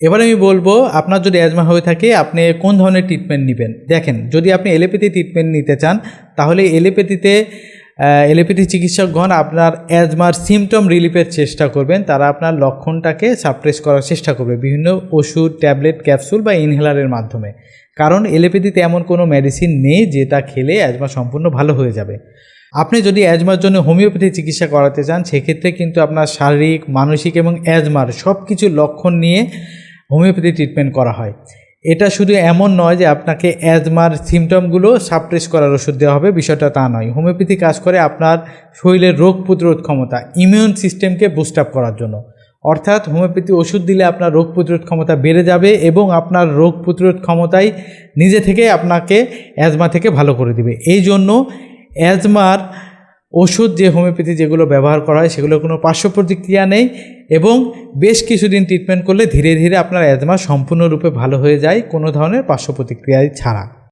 এবার আমি বলব, আপনার যদি অ্যাজমা হয়ে থাকে, আপনি কোন ধরনের ট্রিটমেন্ট নেবেন? দেখেন, যদি আপনি এলোপ্যাথি ট্রিটমেন্ট নিতে চান, তাহলে এলোপ্যাথিতে এলোপ্যাথি চিকিৎসকগণ আপনার অ্যাজমার সিমটম রিলিফের চেষ্টা করবেন। তারা আপনার লক্ষণটাকে সাপ্রেস করার চেষ্টা করবে, বিভিন্ন ওষুধ ট্যাবলেট ক্যাপসুল বা ইনহেলারের মাধ্যমে। কারণ এলোপ্যাথিতে এমন কোনো মেডিসিন নেই যেটা খেলে অ্যাজমা সম্পূর্ণ ভালো হয়ে যাবে। আপনি যদি অ্যাজমার জন্য হোমিওপ্যাথি চিকিৎসা করাতে চান, সেক্ষেত্রে কিন্তু আপনার শারীরিক, মানসিক এবং অ্যাজমার সব কিছু লক্ষণ নিয়ে হোমিওপ্যাথি ট্রিটমেন্ট করা হয়। এটা শুধু এমন নয় যে আপনাকে অ্যাজমার সিমটমগুলো সাপ্রেস করার ওষুধ দেওয়া হবে, বিষয়টা তা নয়। হোমিওপ্যাথি কাজ করে আপনার শরীরের রোগ প্রতিরোধ ক্ষমতা ইমিউন সিস্টেমকে বুস্ট আপ করার জন্য। অর্থাৎ হোমিওপ্যাথি ওষুধ দিলে আপনার রোগ প্রতিরোধ ক্ষমতা বেড়ে যাবে এবং আপনার রোগ প্রতিরোধ ক্ষমতাই নিজে থেকে আপনাকে অ্যাজমা থেকে ভালো করে দিবে। এই জন্য অ্যাজমার ওষুধ যে হোমিওপ্যাথি যেগুলো ব্যবহার করা হয়, সেগুলোর কোনো পার্শ্ব প্রতিক্রিয়া নেই। এবং বেশ কিছুদিন ট্রিটমেন্ট করলে ধীরে ধীরে আপনার অ্যাজমা সম্পূর্ণরূপে ভালো হয়ে যায় কোনো ধরনের পার্শ্ব প্রতিক্রিয়া ছাড়া।